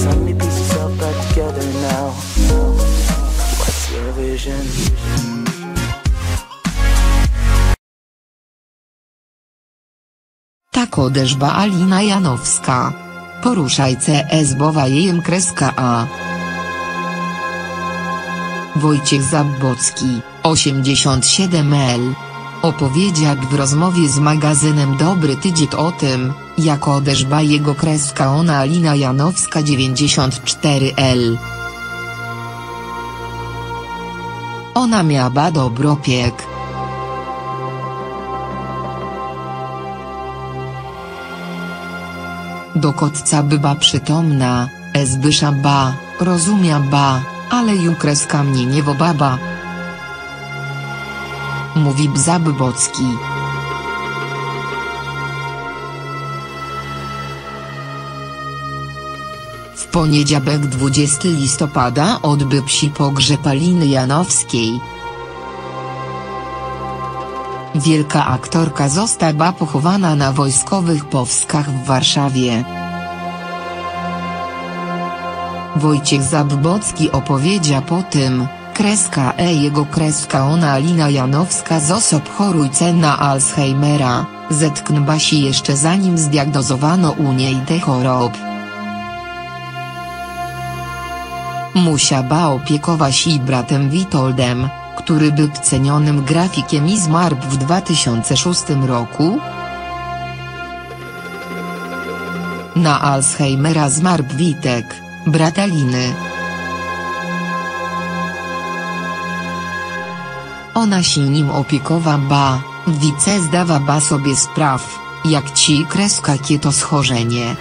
Yourself back together now. What's your vision? Tak odeszła Alina Janowska. Poruszaj CS bowajejem kreska A. Wojciech Zabłocki, 87L. Opowiedział w rozmowie z magazynem Dobry Tydzień o tym, jak odeszła jego kreska ona Alina Janowska 94L. Ona miała dobropiek. Do kotca była przytomna, Zbysza ba, rozumia ba, ale ju kreska mnie nie baba. Mówi Bzabybocki. W poniedziałek 20 listopada odbył się pogrzeb Aliny Janowskiej. Wielka aktorka została pochowana na wojskowych powskach w Warszawie. Wojciech Zabłocki opowiedział po tym, kreska E jego kreska ona Alina Janowska z osób chorujce na Alzheimera, zetknęła się jeszcze zanim zdiagnozowano u niej te chorob. Musiała opiekować się bratem Witoldem, który był cenionym grafikiem i zmarł w 2006 roku. Na Alzheimera zmarł Witek, brat Aliny. Ona się nim opiekowa ba, wice zdawa ba sobie spraw, jak ci kreska to schorzenie.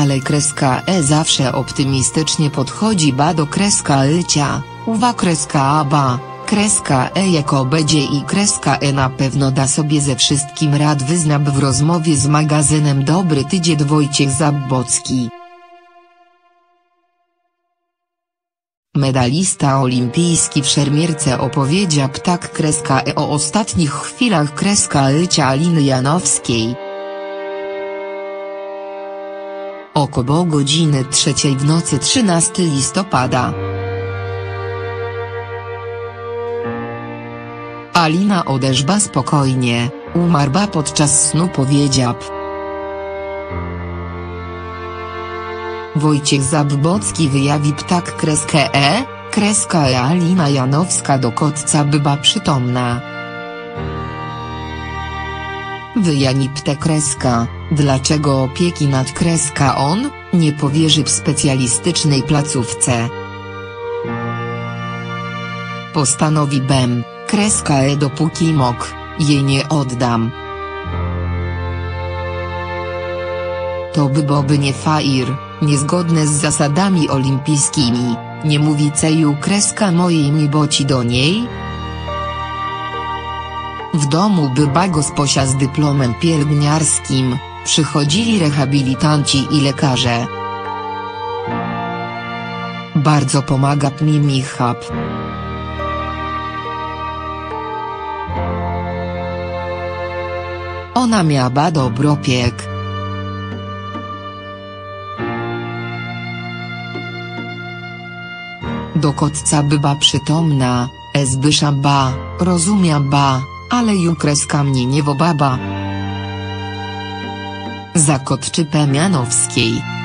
Ale kreska E zawsze optymistycznie podchodzi ba do kreska Ycia, uwa kreska A ba, kreska E jako będzie i kreska E na pewno da sobie ze wszystkim rad wyznał w rozmowie z magazynem Dobry Tydzień Wojciech Zabłocki. Medalista olimpijski w szermierce opowiedział ptak kreska E o ostatnich chwilach kreska Ycia Aliny Janowskiej. Około godziny trzeciej w nocy 13 listopada. Alina odeszła spokojnie, umarła podczas snu powiedział. Wojciech Zabłocki wyjawi ptak kreskę E, kreska E Alina Janowska do kotca była przytomna. Wyjani pte kreska, dlaczego opieki nad kreska on, nie powierzy w specjalistycznej placówce. Postanowi bem, kreska e dopóki mok, jej nie oddam. To by boby nie fair, niezgodne z zasadami olimpijskimi, nie mówi ceju kreska mojej mi boci do niej? W domu by Bagos posia z dyplomem pielęgniarskim, przychodzili rehabilitanci i lekarze. Bardzo pomaga mi Michab. Ona miała dobropiek. Do kotca była przytomna, Zbysza ba, rozumia ba, ale ju kreska mnie nie baba. Za kotczypę Mianowskiej.